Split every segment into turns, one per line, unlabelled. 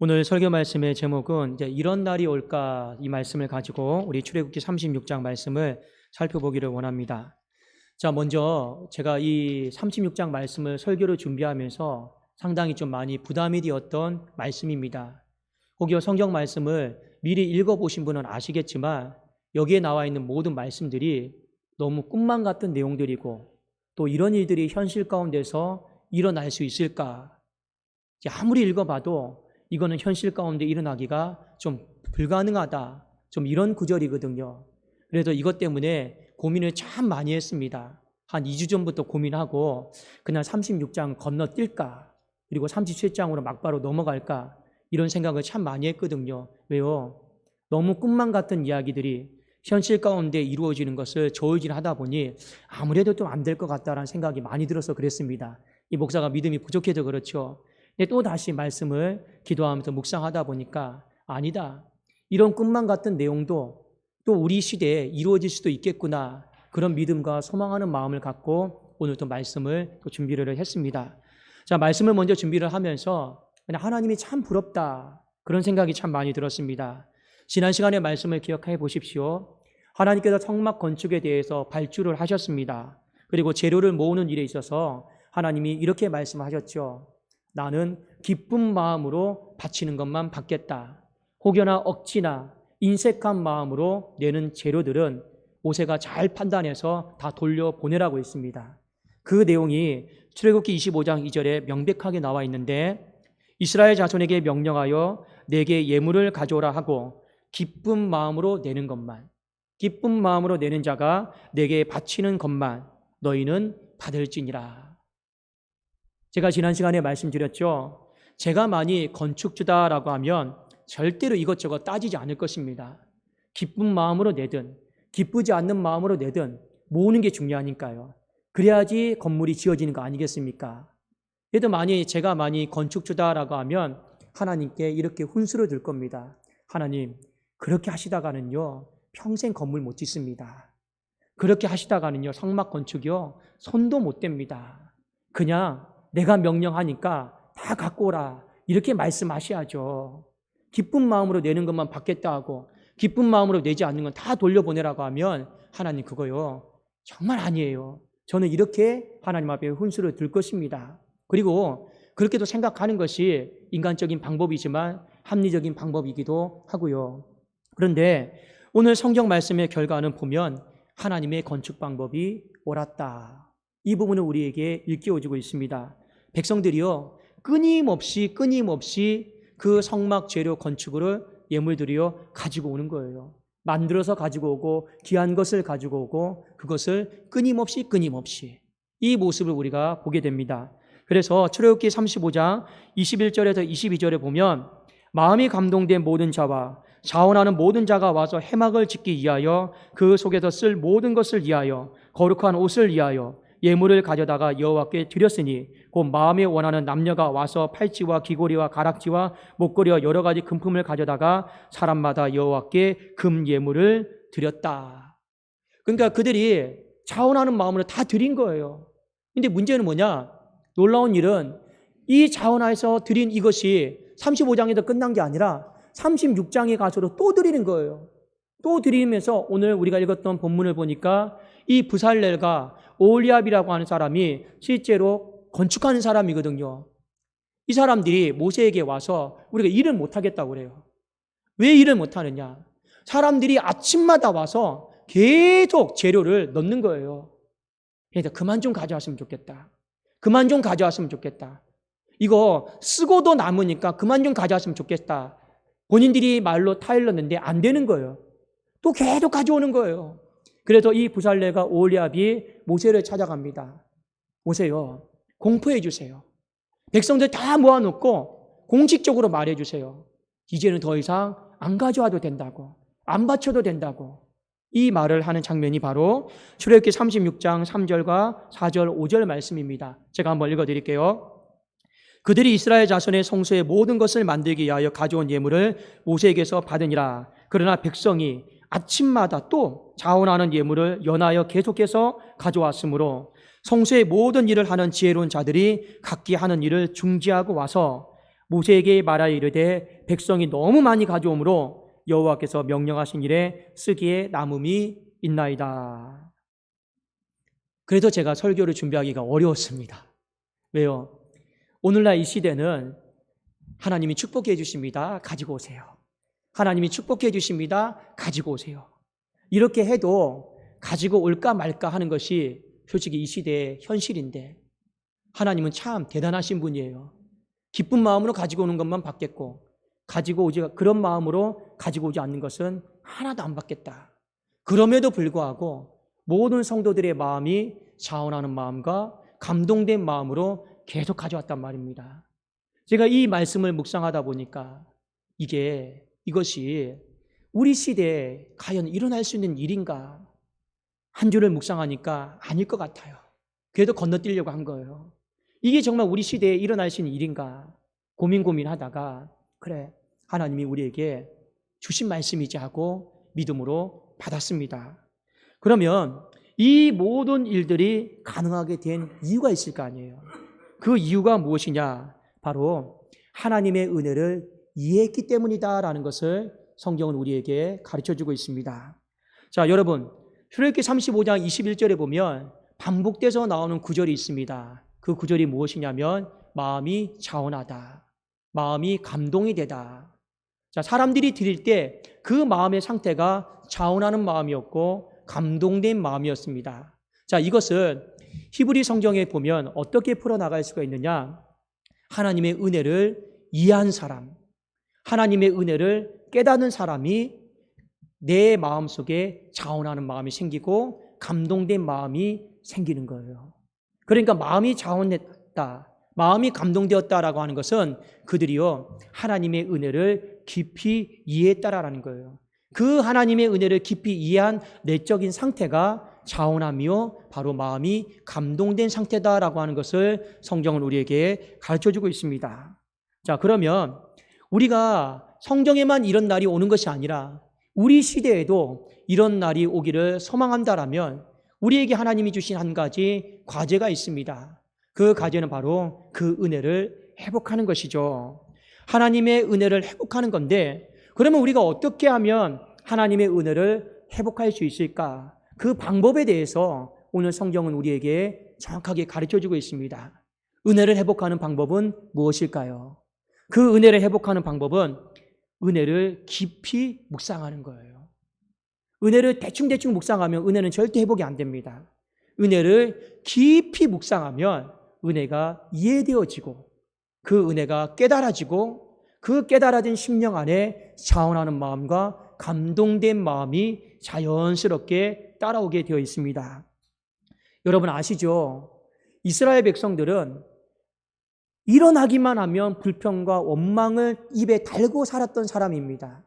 오늘 설교 말씀의 제목은 이제 이런 날이 올까 이 말씀을 가지고 우리 출애굽기 36장 말씀을 살펴보기를 원합니다. 자, 먼저 제가 이 36장 말씀을 설교를 준비하면서 상당히 좀 많이 부담이 되었던 말씀입니다. 혹여 성경 말씀을 미리 읽어보신 분은 아시겠지만 여기에 나와 있는 모든 말씀들이 너무 꿈만 같은 내용들이고 또 이런 일들이 현실 가운데서 일어날 수 있을까? 아무리 읽어봐도 이거는 현실 가운데 일어나기가 좀 불가능하다. 좀 이런 구절이거든요. 그래서 이것 때문에 고민을 참 많이 했습니다. 한 2주 전부터 고민하고 그날 36장 건너뛸까? 그리고 37장으로 막바로 넘어갈까? 이런 생각을 참 많이 했거든요. 왜요? 너무 꿈만 같은 이야기들이 현실 가운데 이루어지는 것을 저울질하다 보니 아무래도 좀 안 될 것 같다라는 생각이 많이 들어서 그랬습니다. 이 목사가 믿음이 부족해서 그렇죠. 근데 또 다시 말씀을 기도하면서 묵상하다 보니까 아니다. 이런 꿈만 같은 내용도 또 우리 시대에 이루어질 수도 있겠구나. 그런 믿음과 소망하는 마음을 갖고 오늘 또 말씀을 또 준비를 했습니다. 자, 말씀을 먼저 준비를 하면서 하나님이 참 부럽다. 그런 생각이 참 많이 들었습니다. 지난 시간의 말씀을 기억해 보십시오. 하나님께서 성막 건축에 대해서 발주를 하셨습니다. 그리고 재료를 모으는 일에 있어서 하나님이 이렇게 말씀하셨죠. 나는 기쁜 마음으로 바치는 것만 받겠다. 혹여나 억지나 인색한 마음으로 내는 재료들은 모세가 잘 판단해서 다 돌려보내라고 했습니다. 그 내용이 출애굽기 25장 2절에 명백하게 나와 있는데 이스라엘 자손에게 명령하여 내게 예물을 가져오라 하고 기쁜 마음으로 내는 것만 기쁜 마음으로 내는 자가 내게 바치는 것만 너희는 받을지니라. 제가 지난 시간에 말씀드렸죠. 제가 많이 건축주다라고 하면 절대로 이것저것 따지지 않을 것입니다. 기쁜 마음으로 내든 기쁘지 않는 마음으로 내든 모으는 게 중요하니까요. 그래야지 건물이 지어지는 거 아니겠습니까? 그래도 많이 제가 많이 건축주다라고 하면 하나님께 이렇게 훈수를 들 겁니다. 하나님, 그렇게 하시다가는요, 평생 건물 못 짓습니다. 그렇게 하시다가는요, 성막 건축이요, 손도 못 댑니다. 그냥 내가 명령하니까 다 갖고 오라. 이렇게 말씀하셔야죠. 기쁜 마음으로 내는 것만 받겠다 하고, 기쁜 마음으로 내지 않는 건 다 돌려보내라고 하면, 하나님 그거요, 정말 아니에요. 저는 이렇게 하나님 앞에 훈수를 들 것입니다. 그리고 그렇게도 생각하는 것이 인간적인 방법이지만 합리적인 방법이기도 하고요. 그런데 오늘 성경 말씀의 결과는 보면 하나님의 건축 방법이 옳았다. 이 부분을 우리에게 일깨워주고 있습니다. 백성들이요, 끊임없이, 끊임없이 그 성막 재료 건축을 예물들이요, 가지고 오는 거예요. 만들어서 가지고 오고, 귀한 것을 가지고 오고, 그것을 끊임없이, 끊임없이. 이 모습을 우리가 보게 됩니다. 그래서 출애굽기 35장 21절에서 22절에 보면 마음이 감동된 모든 자와 자원하는 모든 자가 와서 해막을 짓기 위하여 그 속에서 쓸 모든 것을 위하여 거룩한 옷을 위하여 예물을 가져다가 여호와께 드렸으니 곧 마음에 원하는 남녀가 와서 팔찌와 귀고리와 가락지와 목걸이와 여러 가지 금품을 가져다가 사람마다 여호와께 금 예물을 드렸다. 그러니까 그들이 자원하는 마음으로 다 드린 거예요. 근데 문제는 뭐냐? 놀라운 일은 이 자원하에서 드린 이것이 35장에서 끝난 게 아니라 36장에 가서도 또 드리는 거예요. 또 드리면서 오늘 우리가 읽었던 본문을 보니까 이 부살렐과 오리압이라고 하는 사람이 실제로 건축하는 사람이거든요. 이 사람들이 모세에게 와서 우리가 일을 못하겠다고 그래요. 왜 일을 못하느냐? 사람들이 아침마다 와서 계속 재료를 넣는 거예요. 그래서 그만 좀 가져왔으면 좋겠다. 그만 좀 가져왔으면 좋겠다. 이거 쓰고도 남으니까 그만 좀 가져왔으면 좋겠다. 본인들이 말로 타일렀는데 안 되는 거예요. 또 계속 가져오는 거예요. 그래서 이 부살레가 오리압이 모세를 찾아갑니다. 오세요. 공포해 주세요. 백성들 다 모아놓고 공식적으로 말해 주세요. 이제는 더 이상 안 가져와도 된다고. 안 바쳐도 된다고. 이 말을 하는 장면이 바로 출애굽기 36장 3절과 4절, 5절 말씀입니다. 제가 한번 읽어 드릴게요. 그들이 이스라엘 자손의 성소의 모든 것을 만들기 위하여 가져온 예물을 모세에게서 받으니라. 그러나 백성이 아침마다 또 자원하는 예물을 연하여 계속해서 가져왔으므로 성소의 모든 일을 하는 지혜로운 자들이 각기 하는 일을 중지하고 와서 모세에게 말하여 이르되 백성이 너무 많이 가져오므로 여호와께서 명령하신 일에 쓰기에 남음이 있나이다. 그래서 제가 설교를 준비하기가 어려웠습니다. 왜요? 오늘날 이 시대는 하나님이 축복해 주십니다. 가지고 오세요. 하나님이 축복해 주십니다. 가지고 오세요. 이렇게 해도 가지고 올까 말까 하는 것이 솔직히 이 시대의 현실인데 하나님은 참 대단하신 분이에요. 기쁜 마음으로 가지고 오는 것만 받겠고 가지고 오지 그런 마음으로 가지고 오지 않는 것은 하나도 안 받겠다. 그럼에도 불구하고 모든 성도들의 마음이 자원하는 마음과 감동된 마음으로 계속 가져왔단 말입니다. 제가 이 말씀을 묵상하다 보니까 이게 이것이 우리 시대에 과연 일어날 수 있는 일인가 한 줄을 묵상하니까 아닐 것 같아요. 그래도 건너뛰려고 한 거예요. 이게 정말 우리 시대에 일어날 수 있는 일인가 고민 고민하다가 그래 하나님이 우리에게 주신 말씀이지 하고 믿음으로 받았습니다. 그러면 이 모든 일들이 가능하게 된 이유가 있을 거 아니에요. 그 이유가 무엇이냐? 바로 하나님의 은혜를 이해했기 때문이다라는 것을 성경은 우리에게 가르쳐 주고 있습니다. 자, 여러분, 출애굽기 35장 21절에 보면 반복돼서 나오는 구절이 있습니다. 그 구절이 무엇이냐면 마음이 자원하다. 마음이 감동이 되다. 자, 사람들이 드릴 때 그 마음의 상태가 자원하는 마음이었고 감동된 마음이었습니다. 자, 이것은 히브리 성경에 보면 어떻게 풀어나갈 수가 있느냐? 하나님의 은혜를 이해한 사람, 하나님의 은혜를 깨닫는 사람이 내 마음 속에 자원하는 마음이 생기고 감동된 마음이 생기는 거예요. 그러니까 마음이 자원했다, 마음이 감동되었다라고 하는 것은 그들이요 하나님의 은혜를 깊이 이해했다라는 거예요. 그 하나님의 은혜를 깊이 이해한 내적인 상태가 자원하며 바로 마음이 감동된 상태다라고 하는 것을 성경은 우리에게 가르쳐 주고 있습니다. 자, 그러면 우리가 성경에만 이런 날이 오는 것이 아니라 우리 시대에도 이런 날이 오기를 소망한다라면 우리에게 하나님이 주신 한 가지 과제가 있습니다. 그 과제는 바로 그 은혜를 회복하는 것이죠. 하나님의 은혜를 회복하는 건데 그러면 우리가 어떻게 하면 하나님의 은혜를 회복할 수 있을까? 그 방법에 대해서 오늘 성경은 우리에게 정확하게 가르쳐 주고 있습니다. 은혜를 회복하는 방법은 무엇일까요? 그 은혜를 회복하는 방법은 은혜를 깊이 묵상하는 거예요. 은혜를 대충대충 묵상하면 은혜는 절대 회복이 안 됩니다. 은혜를 깊이 묵상하면 은혜가 이해되어지고 그 은혜가 깨달아지고 그 깨달아진 심령 안에 자원하는 마음과 감동된 마음이 자연스럽게 따라오게 되어 있습니다. 여러분 아시죠? 이스라엘 백성들은 일어나기만 하면 불평과 원망을 입에 달고 살았던 사람입니다.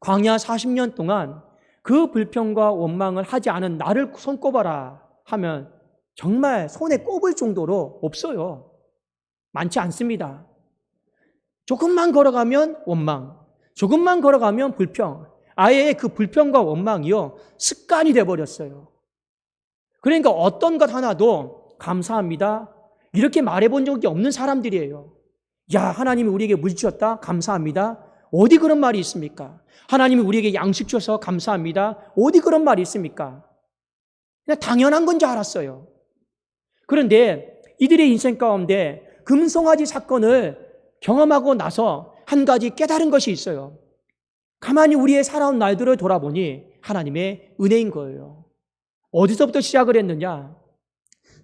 광야 40년 동안 그 불평과 원망을 하지 않은 나를 손꼽아라 하면 정말 손에 꼽을 정도로 없어요. 많지 않습니다. 조금만 걸어가면 원망, 조금만 걸어가면 불평. 아예 그 불평과 원망이요, 습관이 돼버렸어요. 그러니까 어떤 것 하나도 감사합니다. 이렇게 말해본 적이 없는 사람들이에요. 야, 하나님이 우리에게 물 주셨다? 감사합니다. 어디 그런 말이 있습니까? 하나님이 우리에게 양식 주셔서 감사합니다. 어디 그런 말이 있습니까? 그냥 당연한 건 줄 알았어요. 그런데 이들의 인생 가운데 금송아지 사건을 경험하고 나서 한 가지 깨달은 것이 있어요. 가만히 우리의 살아온 날들을 돌아보니 하나님의 은혜인 거예요. 어디서부터 시작을 했느냐?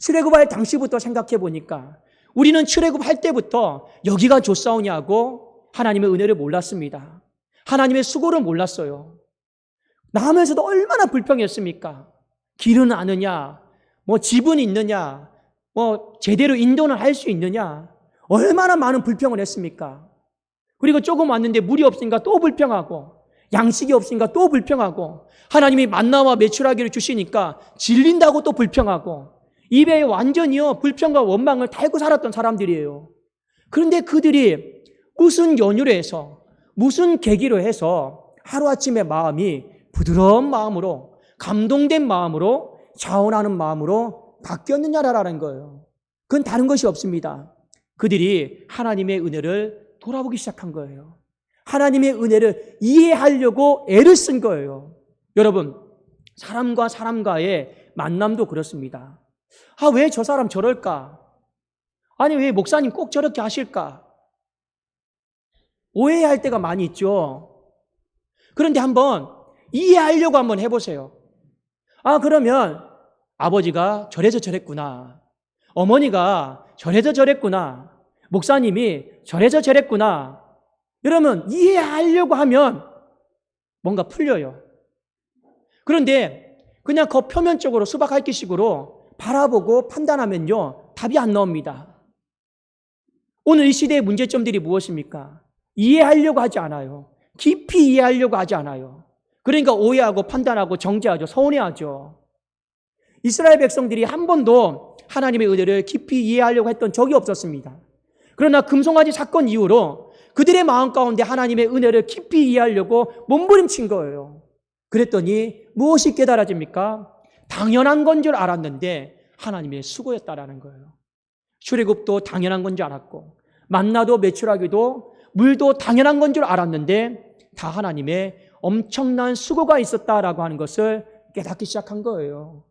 출애굽할 당시부터 생각해 보니까 우리는 출애굽할 때부터 여기가 좋사오냐고 하나님의 은혜를 몰랐습니다. 하나님의 수고를 몰랐어요. 나면서도 얼마나 불평했습니까? 길은 아느냐? 뭐 집은 있느냐? 뭐 제대로 인도는 할 수 있느냐? 얼마나 많은 불평을 했습니까? 그리고 조금 왔는데 물이 없으니까 또 불평하고 양식이 없으니까 또 불평하고 하나님이 만나와 매출하기를 주시니까 질린다고 또 불평하고 입에 완전히요 불평과 원망을 달고 살았던 사람들이에요. 그런데 그들이 무슨 연유로 해서 무슨 계기로 해서 하루아침에 마음이 부드러운 마음으로 감동된 마음으로 자원하는 마음으로 바뀌었느냐라는 거예요. 그건 다른 것이 없습니다. 그들이 하나님의 은혜를 돌아보기 시작한 거예요. 하나님의 은혜를 이해하려고 애를 쓴 거예요. 여러분, 사람과 사람과의 만남도 그렇습니다. 아, 왜 저 사람 저럴까? 아니, 왜 목사님 꼭 저렇게 하실까? 오해할 때가 많이 있죠. 그런데 한번 이해하려고 한번 해보세요. 아, 그러면 아버지가 저래서 저랬구나. 어머니가 저래서 저랬구나. 목사님이 저래서 저랬구나. 여러분, 이해하려고 하면 뭔가 풀려요. 그런데 그냥 그 표면적으로 수박 핥기식으로 바라보고 판단하면요, 답이 안 나옵니다. 오늘 이 시대의 문제점들이 무엇입니까? 이해하려고 하지 않아요. 깊이 이해하려고 하지 않아요. 그러니까 오해하고 판단하고 정죄하죠. 서운해하죠. 이스라엘 백성들이 한 번도 하나님의 은혜를 깊이 이해하려고 했던 적이 없었습니다. 그러나 금송아지 사건 이후로 그들의 마음 가운데 하나님의 은혜를 깊이 이해하려고 몸부림친 거예요. 그랬더니 무엇이 깨달아집니까? 당연한 건 줄 알았는데 하나님의 수고였다라는 거예요. 출애굽도 당연한 건 줄 알았고 만나도 매출하기도 물도 당연한 건 줄 알았는데 다 하나님의 엄청난 수고가 있었다라고 하는 것을 깨닫기 시작한 거예요.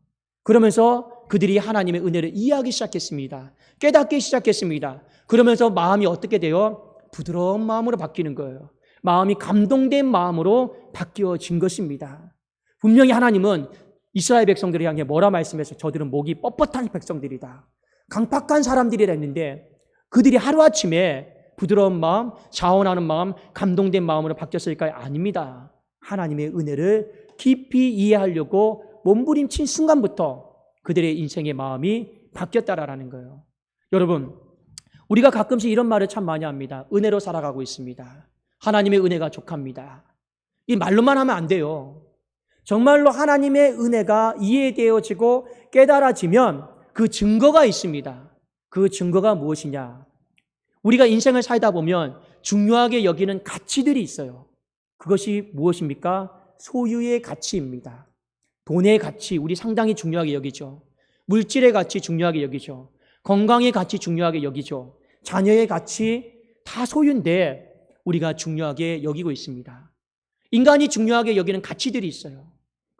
그러면서 그들이 하나님의 은혜를 이해하기 시작했습니다. 깨닫기 시작했습니다. 그러면서 마음이 어떻게 돼요? 부드러운 마음으로 바뀌는 거예요. 마음이 감동된 마음으로 바뀌어진 것입니다. 분명히 하나님은 이스라엘 백성들을 향해 뭐라 말씀해서 저들은 목이 뻣뻣한 백성들이다. 강팍한 사람들이라 했는데 그들이 하루아침에 부드러운 마음, 자원하는 마음, 감동된 마음으로 바뀌었을까요? 아닙니다. 하나님의 은혜를 깊이 이해하려고 몸부림친 순간부터 그들의 인생의 마음이 바뀌었다라는 거예요. 여러분, 우리가 가끔씩 이런 말을 참 많이 합니다. 은혜로 살아가고 있습니다. 하나님의 은혜가 족합니다. 이 말로만 하면 안 돼요. 정말로 하나님의 은혜가 이해되어지고 깨달아지면 그 증거가 있습니다. 그 증거가 무엇이냐? 우리가 인생을 살다 보면 중요하게 여기는 가치들이 있어요. 그것이 무엇입니까? 소유의 가치입니다. 돈의 가치, 우리 상당히 중요하게 여기죠. 물질의 가치 중요하게 여기죠. 건강의 가치 중요하게 여기죠. 자녀의 가치 다 소유인데 우리가 중요하게 여기고 있습니다. 인간이 중요하게 여기는 가치들이 있어요.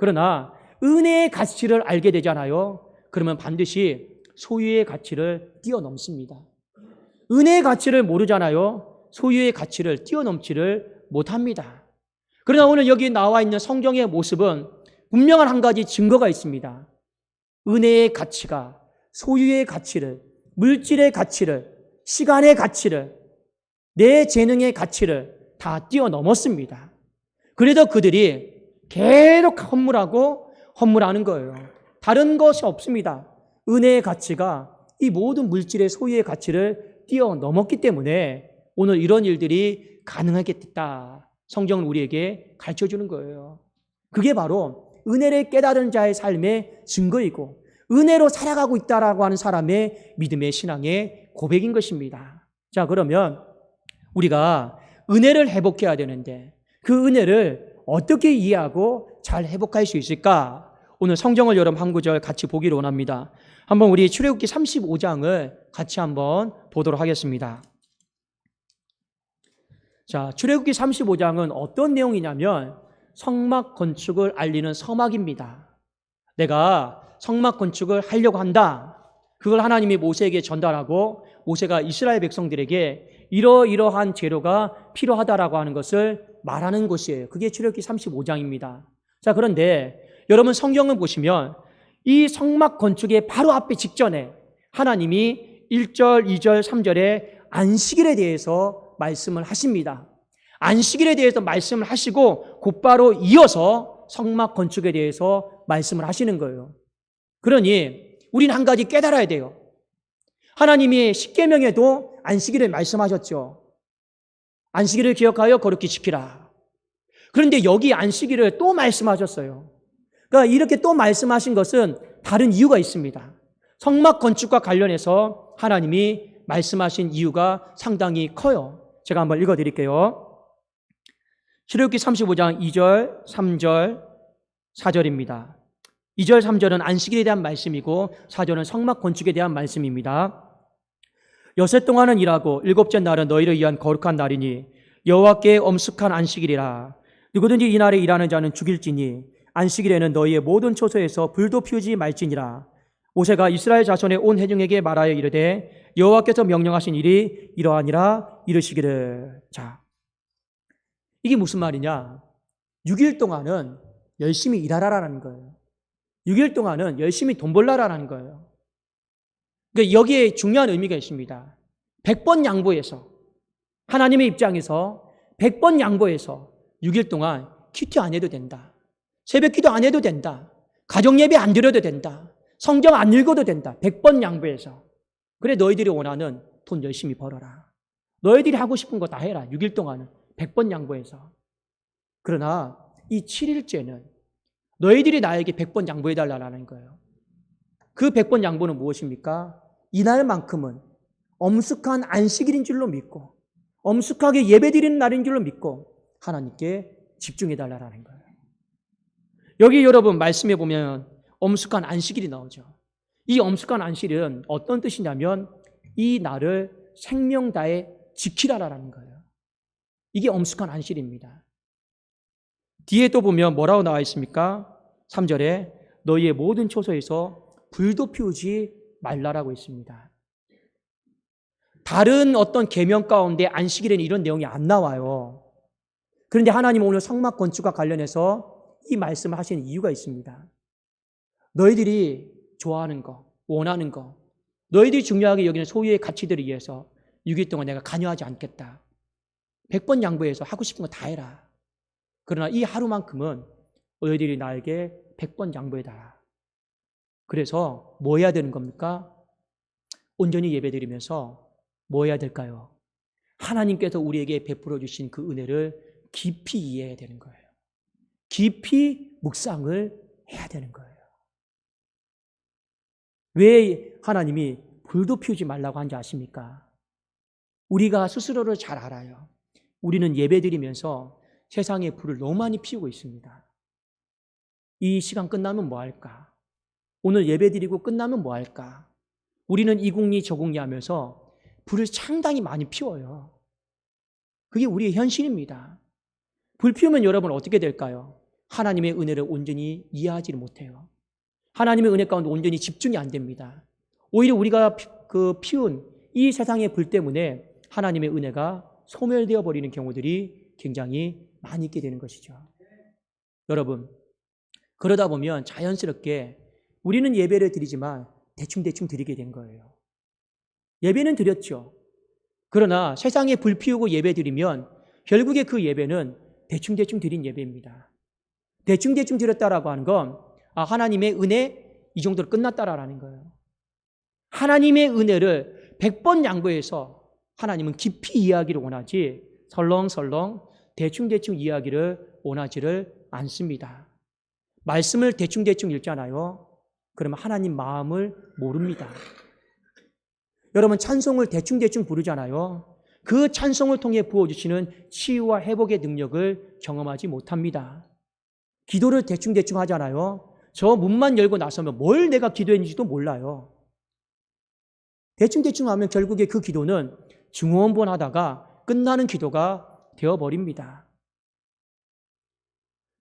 그러나 은혜의 가치를 알게 되잖아요. 그러면 반드시 소유의 가치를 뛰어넘습니다. 은혜의 가치를 모르잖아요. 소유의 가치를 뛰어넘지를 못합니다. 그러나 오늘 여기 나와 있는 성경의 모습은 분명한 한 가지 증거가 있습니다. 은혜의 가치가 소유의 가치를, 물질의 가치를, 시간의 가치를, 내 재능의 가치를 다 뛰어넘었습니다. 그래도 그들이 계속 헌물하고 헌물하는 거예요. 다른 것이 없습니다. 은혜의 가치가 이 모든 물질의 소유의 가치를 뛰어넘었기 때문에 오늘 이런 일들이 가능하게 됐다. 성경은 우리에게 가르쳐 주는 거예요. 그게 바로 은혜를 깨달은 자의 삶의 증거이고 은혜로 살아가고 있다라고 하는 사람의 믿음의 신앙의 고백인 것입니다. 자, 그러면 우리가 은혜를 회복해야 되는데 그 은혜를 어떻게 이해하고 잘 회복할 수 있을까? 오늘 성경을 여러분 한 구절 같이 보기를 원합니다. 한번 우리 출애굽기 35장을 같이 한번 보도록 하겠습니다. 자, 출애굽기 35장은 어떤 내용이냐면 성막 건축을 알리는 서막입니다. 내가 성막 건축을 하려고 한다. 그걸 하나님이 모세에게 전달하고 모세가 이스라엘 백성들에게 이러이러한 재료가 필요하다라고 하는 것을 말하는 곳이에요. 그게 출애굽기 35장입니다. 자, 그런데 여러분 성경을 보시면 이 성막 건축의 바로 앞에 직전에 하나님이 1절, 2절, 3절에 안식일에 대해서 말씀을 하십니다. 안식일에 대해서 말씀을 하시고 곧바로 이어서 성막 건축에 대해서 말씀을 하시는 거예요. 그러니 우리는 한 가지 깨달아야 돼요. 하나님이 십계명에도 안식일을 말씀하셨죠. 안식일을 기억하여 거룩히 지키라. 그런데 여기 안식일을 또 말씀하셨어요. 그러니까 이렇게 또 말씀하신 것은 다른 이유가 있습니다. 성막 건축과 관련해서 하나님이 말씀하신 이유가 상당히 커요. 제가 한번 읽어 드릴게요. 출애굽기 35장 2절, 3절, 4절입니다. 2절, 3절은 안식일에 대한 말씀이고 4절은 성막 건축에 대한 말씀입니다. 여섯 동안은 일하고 일곱째 날은 너희를 위한 거룩한 날이니 여호와께 엄숙한 안식일이라. 누구든지 이 날에 일하는 자는 죽일지니 안식일에는 너희의 모든 초소에서 불도 피우지 말지니라. 모세가 이스라엘 자손의 온 회중에게 말하여 이르되 여호와께서 명령하신 일이 이러하니라 이르시기를. 자 이게 무슨 말이냐? 6일 동안은 열심히 일하라라는 거예요. 6일 동안은 열심히 돈 벌라라는 거예요 그러니까 여기에 중요한 의미가 있습니다 100번 양보해서 하나님의 입장에서 100번 양보해서 6일 동안 큐티 안 해도 된다 새벽 기도 안 해도 된다 가정 예배 안 드려도 된다 성경 안 읽어도 된다. 100번 양보해서. 그래 너희들이 원하는 돈 열심히 벌어라. 너희들이 하고 싶은 거 다 해라. 6일 동안은 100번 양보해서. 그러나 이 7일째는 너희들이 나에게 100번 양보해 달라는 거예요. 그 100번 양보는 무엇입니까? 이날만큼은 엄숙한 안식일인 줄로 믿고 엄숙하게 예배드리는 날인 줄로 믿고 하나님께 집중해 달라는 거예요. 여기 여러분 말씀해 보면 엄숙한 안식일이 나오죠. 이 엄숙한 안식일은 어떤 뜻이냐면 이 날을 생명 다해 지키라라는 거예요. 이게 엄숙한 안식일입니다. 뒤에 또 보면 뭐라고 나와 있습니까? 3절에 너희의 모든 초소에서 불도 피우지 말라라고 있습니다. 다른 어떤 계명 가운데 안식일에는 이런 내용이 안 나와요. 그런데 하나님 오늘 성막 건축과 관련해서 이 말씀을 하시는 이유가 있습니다. 너희들이 좋아하는 거, 원하는 거, 너희들이 중요하게 여기는 소유의 가치들을 위해서 6일 동안 내가 관여하지 않겠다. 100번 양보해서 하고 싶은 거 다 해라. 그러나 이 하루만큼은 너희들이 나에게 100번 양보해달라. 그래서 뭐 해야 되는 겁니까? 온전히 예배드리면서 뭐 해야 될까요? 하나님께서 우리에게 베풀어 주신 그 은혜를 깊이 이해해야 되는 거예요. 깊이 묵상을 해야 되는 거예요. 왜 하나님이 불도 피우지 말라고 한지 아십니까? 우리가 스스로를 잘 알아요. 우리는 예배드리면서 세상에 불을 너무 많이 피우고 있습니다. 이 시간 끝나면 뭐 할까? 오늘 예배 드리고 끝나면 뭐 할까? 우리는 이국리 저국리 하면서 불을 상당히 많이 피워요. 그게 우리의 현실입니다. 불 피우면 여러분 어떻게 될까요? 하나님의 은혜를 온전히 이해하지 못해요. 하나님의 은혜 가운데 온전히 집중이 안 됩니다. 오히려 우리가 그 피운 이 세상의 불 때문에 하나님의 은혜가 소멸되어 버리는 경우들이 굉장히 많이 있게 되는 것이죠. 여러분, 그러다 보면 자연스럽게 우리는 예배를 드리지만 대충대충 드리게 된 거예요. 예배는 드렸죠. 그러나 세상에 불 피우고 예배 드리면 결국에 그 예배는 대충대충 드린 예배입니다. 대충대충 드렸다라고 하는 건 아, 하나님의 은혜 이 정도로 끝났다라는 거예요. 하나님의 은혜를 100번 양보해서 하나님은 깊이 이해하기를 원하지 설렁설렁 대충대충 이해하기를 원하지를 않습니다. 말씀을 대충대충 읽잖아요. 그러면 하나님 마음을 모릅니다. 여러분 찬송을 대충대충 부르잖아요. 그 찬송을 통해 부어주시는 치유와 회복의 능력을 경험하지 못합니다. 기도를 대충대충 하잖아요. 저 문만 열고 나서면 뭘 내가 기도했는지도 몰라요. 대충대충 하면 결국에 그 기도는 중원본 하다가 끝나는 기도가 되어버립니다.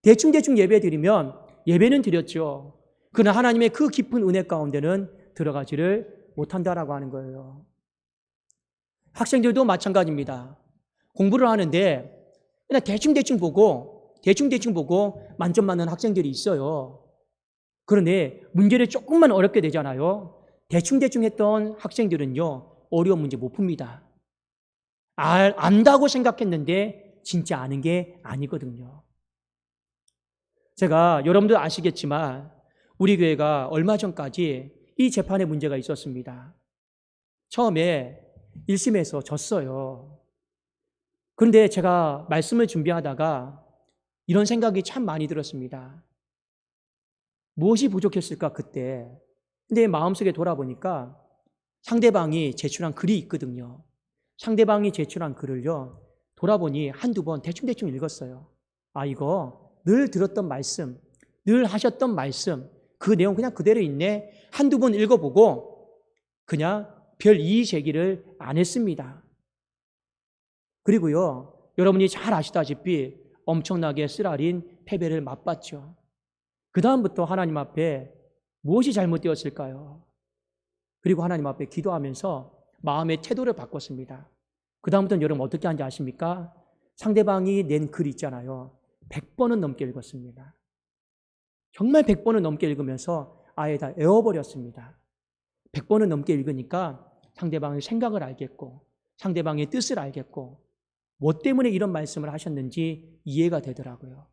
대충대충 예배 드리면 예배는 드렸죠. 그러나 하나님의 그 깊은 은혜 가운데는 들어가지를 못한다라고 하는 거예요. 학생들도 마찬가지입니다. 공부를 하는데 그냥 대충대충 보고 대충대충 보고 만점 맞는 학생들이 있어요. 그런데 문제를 조금만 어렵게 되잖아요. 대충대충 했던 학생들은요, 어려운 문제 못 풉니다. 알, 안다고 생각했는데 진짜 아는 게 아니거든요. 제가 여러분들 아시겠지만 우리 교회가 얼마 전까지 이 재판에 문제가 있었습니다. 처음에 1심에서 졌어요. 그런데 제가 말씀을 준비하다가 이런 생각이 참 많이 들었습니다. 무엇이 부족했을까 그때. 근데 마음속에 돌아보니까 상대방이 제출한 글이 있거든요. 상대방이 제출한 글을요. 돌아보니 한두 번 대충대충 읽었어요. 아 이거 늘 들었던 말씀, 늘 하셨던 말씀, 그 내용 그냥 그대로 있네. 한두 번 읽어보고 그냥 별 이의 제기를 안 했습니다. 그리고요, 여러분이 잘 아시다시피 엄청나게 쓰라린 패배를 맛봤죠. 그 다음부터 하나님 앞에 무엇이 잘못되었을까요? 그리고 하나님 앞에 기도하면서 마음의 태도를 바꿨습니다. 그 다음부터는 여러분 어떻게 하는지 아십니까? 상대방이 낸 글 있잖아요. 100번은 넘게 읽었습니다. 정말 100번은 넘게 읽으면서 아예 다 외워버렸습니다. 100번은 넘게 읽으니까 상대방의 생각을 알겠고 상대방의 뜻을 알겠고 뭐 때문에 이런 말씀을 하셨는지 이해가 되더라고요.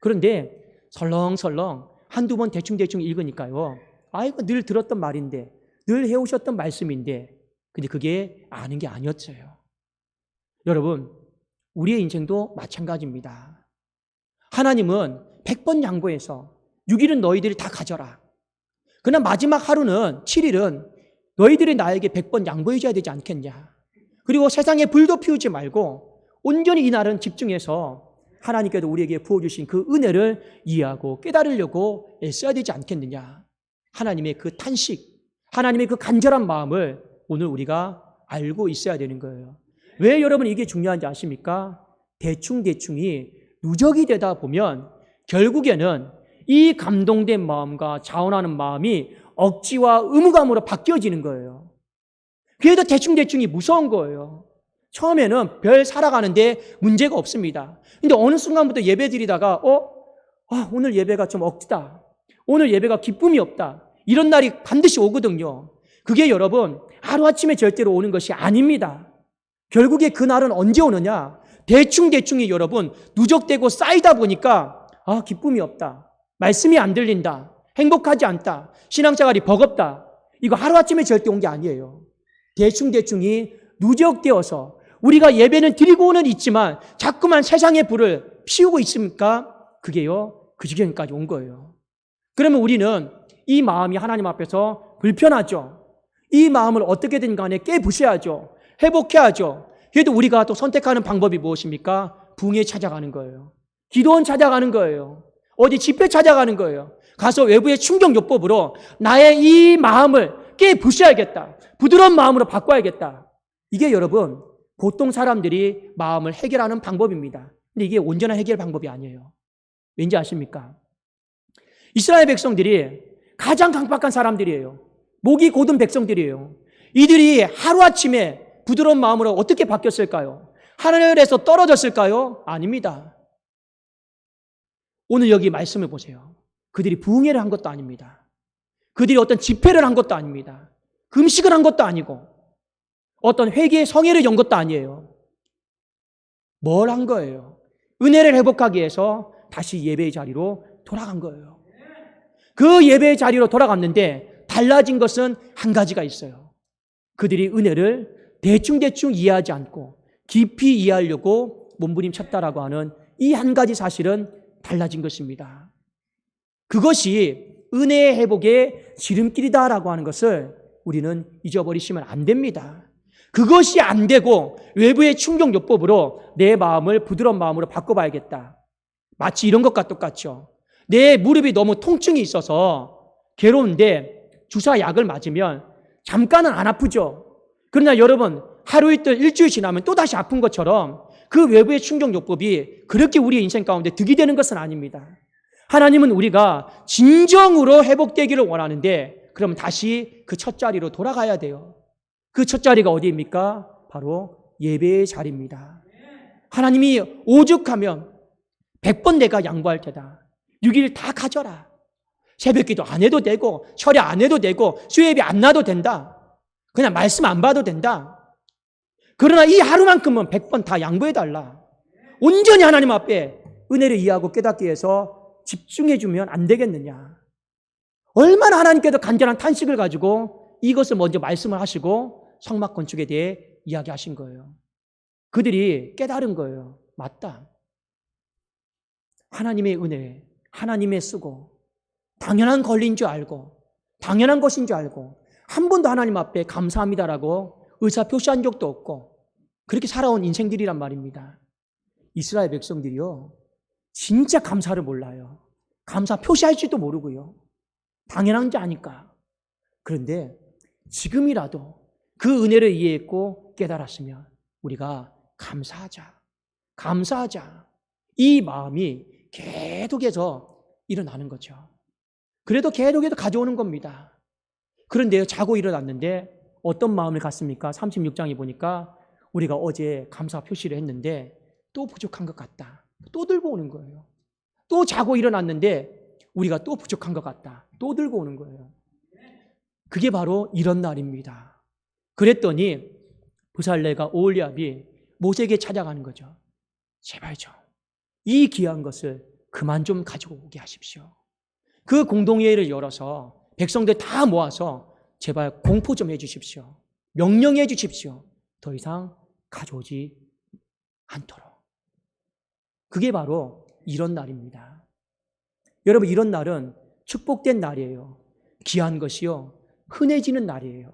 그런데 설렁설렁 한두 번 대충대충 읽으니까요. 아이고 늘 들었던 말인데 늘 해오셨던 말씀인데 근데 그게 아는 게 아니었어요. 여러분 우리의 인생도 마찬가지입니다. 하나님은 100번 양보해서 6일은 너희들이 다 가져라. 그러나 마지막 하루는 7일은 너희들이 나에게 100번 양보해 줘야 되지 않겠냐. 그리고 세상에 불도 피우지 말고 온전히 이 날은 집중해서 하나님께도 우리에게 부어주신 그 은혜를 이해하고 깨달으려고 애써야 되지 않겠느냐. 하나님의 그 탄식, 하나님의 그 간절한 마음을 오늘 우리가 알고 있어야 되는 거예요. 왜 여러분 이게 중요한지 아십니까? 대충대충이 누적이 되다 보면 결국에는 이 감동된 마음과 자원하는 마음이 억지와 의무감으로 바뀌어지는 거예요. 그래도 대충대충이 무서운 거예요. 처음에는 별 살아가는데 문제가 없습니다. 근데 어느 순간부터 예배 드리다가, 어? 아, 오늘 예배가 좀 억지다. 오늘 예배가 기쁨이 없다. 이런 날이 반드시 오거든요. 그게 여러분, 하루아침에 절대로 오는 것이 아닙니다. 결국에 그 날은 언제 오느냐? 대충대충이 여러분, 누적되고 쌓이다 보니까, 아, 기쁨이 없다. 말씀이 안 들린다. 행복하지 않다. 신앙생활이 버겁다. 이거 하루아침에 절대 온 게 아니에요. 대충대충이 누적되어서 우리가 예배는 드리고는 있지만 자꾸만 세상의 불을 피우고 있습니까? 그게요, 그 지경까지 온 거예요. 그러면 우리는 이 마음이 하나님 앞에서 불편하죠. 이 마음을 어떻게든 간에 깨부셔야죠. 회복해야죠. 그래도 우리가 또 선택하는 방법이 무엇입니까? 붕에 찾아가는 거예요. 기도원 찾아가는 거예요. 어디 집회 찾아가는 거예요. 가서 외부의 충격요법으로 나의 이 마음을 깨부셔야겠다. 부드러운 마음으로 바꿔야겠다. 이게 여러분, 보통 사람들이 마음을 해결하는 방법입니다. 근데 이게 온전한 해결 방법이 아니에요. 왠지 아십니까? 이스라엘 백성들이 가장 강박한 사람들이에요. 목이 고든 백성들이에요. 이들이 하루아침에 부드러운 마음으로 어떻게 바뀌었을까요? 하늘에서 떨어졌을까요? 아닙니다. 오늘 여기 말씀을 보세요. 그들이 부흥회를 한 것도 아닙니다. 그들이 어떤 집회를 한 것도 아닙니다. 금식을 한 것도 아니고 어떤 회개의 성회를 연 것도 아니에요. 뭘 한 거예요? 은혜를 회복하기 위해서 다시 예배의 자리로 돌아간 거예요. 그 예배의 자리로 돌아갔는데 달라진 것은 한 가지가 있어요. 그들이 은혜를 대충대충 이해하지 않고 깊이 이해하려고 몸부림쳤다라고 하는 이 한 가지 사실은 달라진 것입니다. 그것이 은혜의 회복의 지름길이다라고 하는 것을 우리는 잊어버리시면 안 됩니다. 그것이 안 되고 외부의 충격요법으로 내 마음을 부드러운 마음으로 바꿔봐야겠다. 마치 이런 것과 똑같죠. 내 무릎이 너무 통증이 있어서 괴로운데 주사 약을 맞으면 잠깐은 안 아프죠. 그러나 여러분 하루 이틀 일주일 지나면 또 다시 아픈 것처럼 그 외부의 충격요법이 그렇게 우리의 인생 가운데 득이 되는 것은 아닙니다. 하나님은 우리가 진정으로 회복되기를 원하는데 그럼 다시 그 첫 자리로 돌아가야 돼요. 그 첫 자리가 어디입니까? 바로 예배의 자리입니다. 하나님이 오죽하면 100번 내가 양보할 테다. 6일 다 가져라. 새벽 기도 안 해도 되고, 철야 안 해도 되고, 수예비 안 나도 된다. 그냥 말씀 안 봐도 된다. 그러나 이 하루만큼은 100번 다 양보해달라. 온전히 하나님 앞에 은혜를 이해하고 깨닫기 위해서 집중해주면 안 되겠느냐. 얼마나 하나님께도 간절한 탄식을 가지고 이것을 먼저 말씀을 하시고 성막 건축에 대해 이야기하신 거예요. 그들이 깨달은 거예요. 맞다. 하나님의 은혜, 하나님의 쓰고 당연한 권리인 줄 알고 당연한 것인 줄 알고 한 번도 하나님 앞에 감사합니다라고 의사 표시한 적도 없고 그렇게 살아온 인생들이란 말입니다. 이스라엘 백성들이요. 진짜 감사를 몰라요. 감사 표시할지도 모르고요. 당연한 줄 아니까. 그런데 지금이라도 그 은혜를 이해했고 깨달았으면 우리가 감사하자. 감사하자. 이 마음이 계속해서 일어나는 거죠. 그래도 계속해서 가져오는 겁니다. 그런데요, 자고 일어났는데 어떤 마음을 갖습니까? 36장에 보니까 우리가 어제 감사 표시를 했는데 또 부족한 것 같다. 또 들고 오는 거예요. 또 자고 일어났는데 우리가 또 부족한 것 같다. 또 들고 오는 거예요. 그게 바로 이런 날입니다. 그랬더니 부살레가 오올리압이 모세에게 찾아가는 거죠. 제발 좀 이 귀한 것을 그만 좀 가지고 오게 하십시오. 그 공동회의를 열어서 백성들 다 모아서 제발 공포 좀 해주십시오. 명령해 주십시오. 더 이상 가져오지 않도록. 그게 바로 이런 날입니다. 여러분, 이런 날은 축복된 날이에요. 귀한 것이요. 흔해지는 날이에요.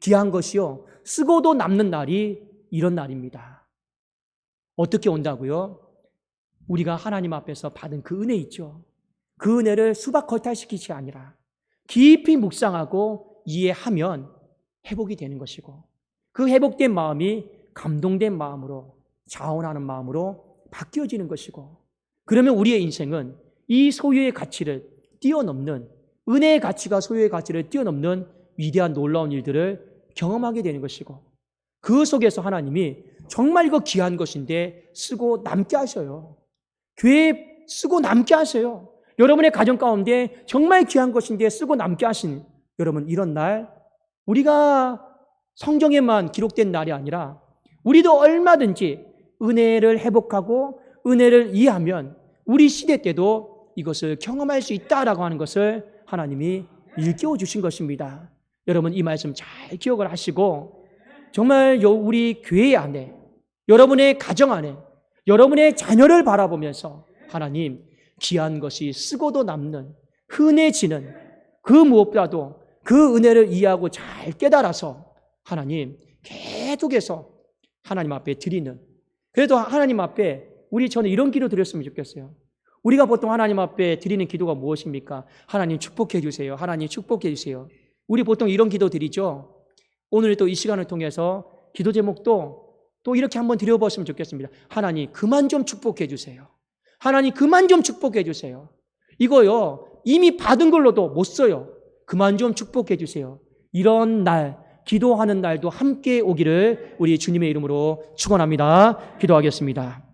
귀한 것이요. 쓰고도 남는 날이 이런 날입니다. 어떻게 온다고요? 우리가 하나님 앞에서 받은 그 은혜 있죠. 그 은혜를 수박 걸탈시키지 아니라 깊이 묵상하고 이해하면 회복이 되는 것이고 그 회복된 마음이 감동된 마음으로 자원하는 마음으로 바뀌어지는 것이고 그러면 우리의 인생은 이 소유의 가치를 뛰어넘는 은혜의 가치가 소유의 가치를 뛰어넘는 위대한 놀라운 일들을 경험하게 되는 것이고 그 속에서 하나님이 정말 이거 귀한 것인데 쓰고 남게 하셔요. 교회에 쓰고 남게 하세요. 여러분의 가정 가운데 정말 귀한 것인데 쓰고 남게 하신 여러분 이런 날 우리가 성경에만 기록된 날이 아니라 우리도 얼마든지 은혜를 회복하고 은혜를 이해하면 우리 시대 때도 이것을 경험할 수 있다라고 하는 것을 하나님이 일깨워 주신 것입니다. 여러분 이 말씀 잘 기억을 하시고 정말 요 우리 교회 안에 여러분의 가정 안에 여러분의 자녀를 바라보면서 하나님 귀한 것이 쓰고도 남는 흔해지는 그 무엇보다도 그 은혜를 이해하고 잘 깨달아서 하나님 계속해서 하나님 앞에 드리는 그래도 하나님 앞에 우리 저는 이런 기도 드렸으면 좋겠어요. 우리가 보통 하나님 앞에 드리는 기도가 무엇입니까? 하나님 축복해 주세요. 하나님 축복해 주세요. 우리 보통 이런 기도 드리죠. 오늘 또 이 시간을 통해서 기도 제목도 또 이렇게 한번 드려봤으면 좋겠습니다. 하나님 그만 좀 축복해 주세요. 하나님 그만 좀 축복해 주세요. 이거요 이미 받은 걸로도 못 써요. 그만 좀 축복해 주세요. 이런 날 기도하는 날도 함께 오기를 우리 주님의 이름으로 축원합니다. 기도하겠습니다.